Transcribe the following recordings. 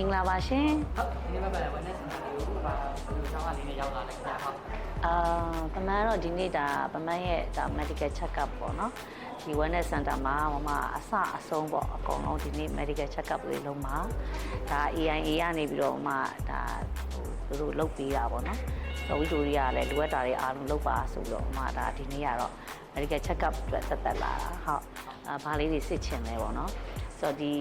င်္ဂလာပါရှင်ဟုတ်ဒီနေ့မှပဲဝက်နက်စင်တာလေးကိုပါဒီလိုကြောင်းလေးနဲ့ရောက်လာလိုက်ကြဟုတ်အာပမန်တော့ဒီနေ့ဒါပမန်ရဲ့ဒါ medical check up ပေါ့နော်ဒီ wellness center မှာမမအစအဆုံးပေါ့အကုန်လုံးဒီနေ့ medical check up လေးလုံးမှာဒါ AIA ကနေပြီးတော့မဒါဟိုသူတို့လုပ်ပေးတာပေါ့နော်ဆိုဝီတိုရီယာလည်းလိုအပ်တာတွေအားလုံးလုပ်ပါဆိုပြီးတော့မဒါဒီနေ့ကတော့ medical check up အတွက်သက်သက်လာတာဟုတ်အာဘာလေးတွေစစ်ချင်လဲပေါ့နော် ဆိုတော့ဒီ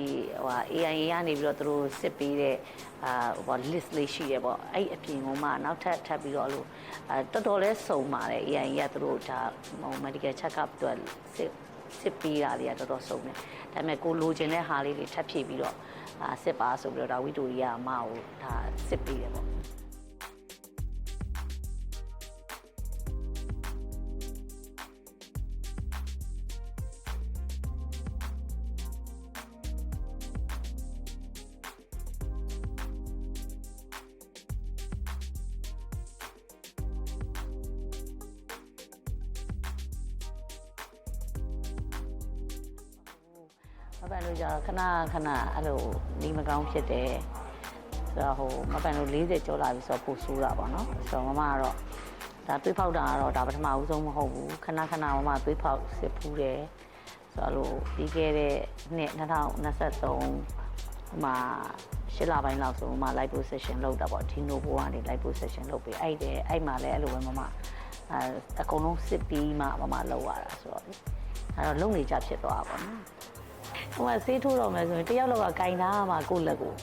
ဟို AIA ကနေပြီးတော့သူတို့စစ်ပေးတဲ့အာဟို list လေးရှိရပေါ့အဲ့အပြင်ကမှနောက်ထပ်ထပ်ပြီးတော့အဲ့လိုအဲတော်တော်လေးစုံပါတယ် AIA ကသူတို့ဒါဟို medical check up အတွက်စစ်စစ်ပေးတာတွေကတော်တော်စုံတယ်ဒါပေမဲ့ကိုလိုချင်တဲ့ဟာလေးတွေထပ်ဖြည့်ပြီးတော့အာစစ်ပါဆိုပြီးတော့ဒါဝီတိုရီယာအမကိုဒါစစ်ပေးတယ်ပေါ့ ပန်လို့じゃခဏခဏအဲ့လိုဒီမကောင်းဖြစ်တယ်ဆိုတော့ဟိုမပန်လို့40ကျော်လာပြီဆိုတော့ပိုဆိုးတာပေါ့နော်ဆိုတော့မမကတော့ဒါသွေးဖောက်တာကတော့ဒါပထမဦးဆုံးမဟုတ်ဘူးခဏခဏမမသွေးဖောက်စစ်ဖူးတယ်ဆိုတော့လို့ပြီးခဲ့တဲ့နှစ်2023မှာရှစ်လပိုင်းလောက်ဆိုမမ live position လုပ်တာပေါ့ဒီနိုဘိုကနေ live position လုပ်ပြီးအဲ့တဲ့အဲ့မှာလည်းအဲ့လိုပဲမမအဲအကုန်လုံးစစ်ပြီးမှမမလောက်ရတာဆိုတော့လေအဲ့တော့လုံနေကြဖြစ်သွားတာပေါ့နော် ဟိုကဆေးထိုးတော့မယ်ဆိုရင်တယောက်လောက်ကကင်ထားမှကိုယ့်လက်ကို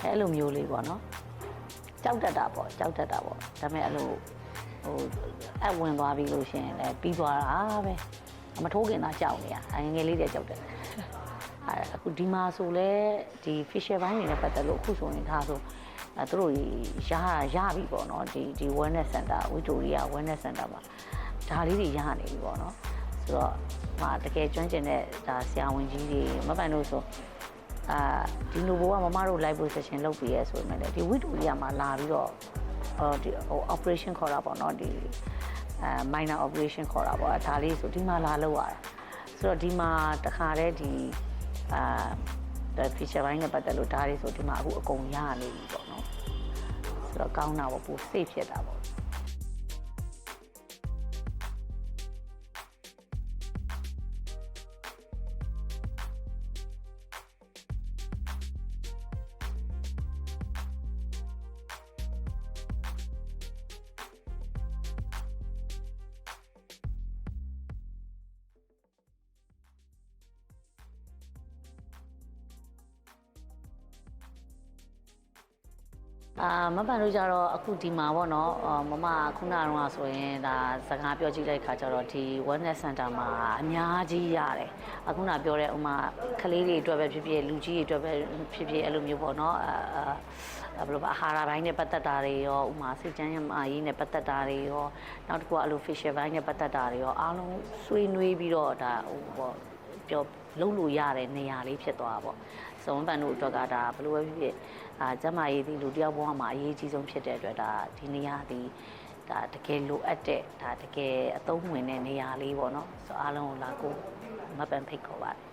အဲအဲ့လိုမျိုးလေးပေါ့နော်ကြောက်တတ်တာပေါ့ကြောက်တတ်တာပေါ့ဒါပေမဲ့အဲ့လိုဟိုအပ်ဝင်သွားပြီလို့ရှိရင်လည်းပြီးသွားတာပဲမထိုးခင်သာကြောက်နေရအငယ်ငယ်လေးတည်းကြောက်တယ်အဲအခုဒီမှာဆိုလဲဒီ fisher ဘိုင်းတွေနဲ့ပတ်သက်လို့အခုဆိုရင်ဒါဆိုအဲသူတို့ရရပြီပေါ့နော်ဒီဒီ wellness center ဝီတိုရီယာ wellness center မှာဒါလေးတွေရနေပြီပေါ့နော် ဆိုတော့မတကယ်ကျွမ်းကျင်တဲ့ဒါဆရာဝန်ကြီးတွေမပန်လို့ဆိုအာဒီလိုဘောကမမတို့ live position လုပ်ပြီးရဲဆိုပေမဲ့လည်းဒီဝီတိုရီယာမှာလာပြီးတော့အော်ဒီဟို operation ခေါ်တာပေါ့နော်ဒီအဲ minor operation ခေါ်တာပေါ့ဒါလေးဆိုဒီမှာလာလုပ်ရတာဆိုတော့ဒီမှာတခါတည်းဒီအာဒါ feature ဘိုင်းနဲ့ပတ်သက်လို့ဒါလေးဆိုဒီမှာအခုအကုန်ရနေပြီပေါ့နော်ဆိုတော့ကောင်းတာပေါ့ပို safe ဖြစ်တာပေါ့ အာမပန်တို့ကြတော့အခုဒီမှာပေါ့နော်အာမမခုနကတော့ဆိုရင်ဒါစကားပြောကြည့်လိုက်ခါကျတော့ဒီ wellness center မှာအများကြီးရတယ်အခုနပြောတဲ့ဥမာကလေးတွေအတွက်ပဲဖြစ်ဖြစ်လူကြီးတွေအတွက်ပဲဖြစ်ဖြစ်အဲ့လိုမျိုးပေါ့နော်အာအာဘယ်လိုပါအာဟာရပိုင်းနဲ့ပတ်သက်တာတွေရောဥမာစိတ်ချမ်းမာရေးနဲ့ပတ်သက်တာတွေရောနောက်တစ်ခုကအဲ့လို facial ဘိုင်းနဲ့ပတ်သက်တာတွေရောအားလုံးဆွေးနွေးပြီးတော့ဒါဟိုပေါ့ပြော လုံးလို့ရတဲ့နေရာလေးဖြစ်သွားတာပေါ့စုံပန်တို့အတွက်ကဒါဘယ်လိုပဲဖြစ်ဖြစ်အာကျမရေးဒီလူတယောက်ဘဝမှာအရေးကြီးဆုံးဖြစ်တဲ့အတွက်ဒါဒီနေရာဒီဒါတကယ်လိုအပ်တဲ့ဒါတကယ်အသုံးဝင်တဲ့နေရာလေးပေါ့နော်ဆိုအားလုံးကိုလာကိုမပန်ဖိတ်ခေါ်ပါတယ်